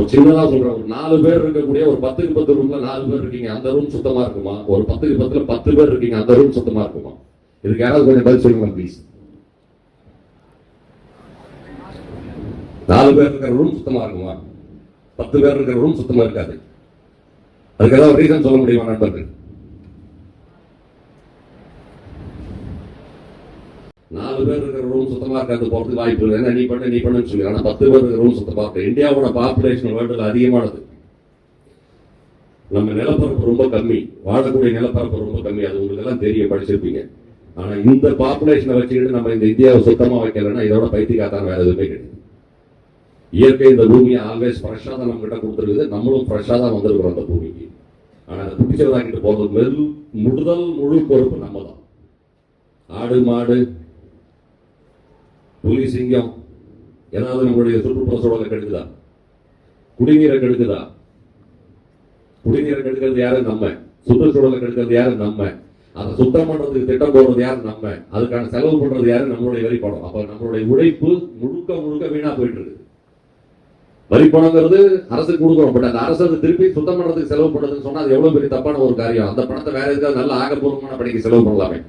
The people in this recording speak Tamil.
ஒரு சின்னதா சொல்றேன் ஒரு நாலு பேர் இருக்கக்கூடிய ஒரு பத்துக்கு பத்து ரூம்ல நாலு பேர் இருக்கீங்க. அந்த ரூம் சுத்தமா இருக்குமா? ஒரு பத்துக்கு பத்துல பத்து பேர் இருக்கீங்க. அந்த ரூம் சுத்தமா இருக்குமா? இதுக்கு யாராவது கொஞ்சம் பதில் சொல்லுங்க ப்ளீஸ் நாலு பேர் இருக்கிற ரூம் சுத்தமா இருக்குமா? பத்து பேர் இருக்கிற ரூம் சுத்தமா இருக்காது. அதுக்கு ஏதாவது ரீசன் சொல்ல முடியுமா நண்பர்கள்? நாலு பேர் இருக்கிற ரூம் சுத்தமா இருக்காது போறதுக்கு வாய்ப்பு இல்லை. ஏன்னா நீ பண்ணு நீ பண்ணுன்னு சொல்லி. ஆனா பத்து பேர் இருக்கிற ரூம் சுத்தமாக இருக்கு இந்தியாவோட பாப்புலேஷன் வேர்ல்டில் அதிகமானது. நம்ம நிலப்பரப்பு ரொம்ப கம்மி. வாழக்கூடிய நிலப்பரப்பு ரொம்ப கம்மி. அது உங்களுக்கு எல்லாம் தெரியும் படிச்சிருப்பீங்க. ஆனா இந்த பாப்புலேஷனை வச்சுக்கிட்டு நம்ம இந்த இந்தியாவை சுத்தமா வைக்கலைன்னா இதோட பைத்தியக்காத்தான் வேறு எதுவுமே கிடையாது. இயற்கை இந்த பூமியை ஆல்வேஸ் ஃப்ரெஷ்ஷாக தான் நம்ம கிட்ட கொடுத்துருக்குது. நம்மளும் ஃப்ரெஷ்ஷாக தான் வந்திருக்கிறோம் அந்த பூமிக்கு. ஆனா அதை பிடிச்சதாக்கிட்டு போகிறது மெது முடுதல் முழு பொறுப்பு நம்ம தான். ஆடு மாடு புலி சிங்கம் ஏதாவது நம்மளுடைய சுற்றுப்புற சூழலை கெடுக்குதா? குடிநீரை கெடுக்குதா? குடிநீரை கெடுக்கிறது யாரு? நம்ம. சுற்றுச்சூழலை கெடுக்கிறது யாரு? நம்ம. அதை சுத்தம் பண்றதுக்கு திட்டம் போடுறது யாரு? நம்ம. அதுக்கான செலவு பண்றது யாரு? நம்மளுடைய வரிப்படம் அப்ப நம்மளுடைய உழைப்பு முழுக்க முழுக்க வீணா போயிட்டு இருக்கு வரி பணங்கிறது அரசுக்கு கொடுக்கணும். பட் அந்த அரசு திருப்பி சுத்தம் பண்றதுக்கு செலவு பண்றதுன்னு சொன்னா அது எவ்வளவு பெரிய தப்பான ஒரு காரியம். அந்த பணத்தை வேற எதுக்காவது நல்ல ஆக்கப்பூர்வமான பணிக்கு செலவு பண்ணலாமே.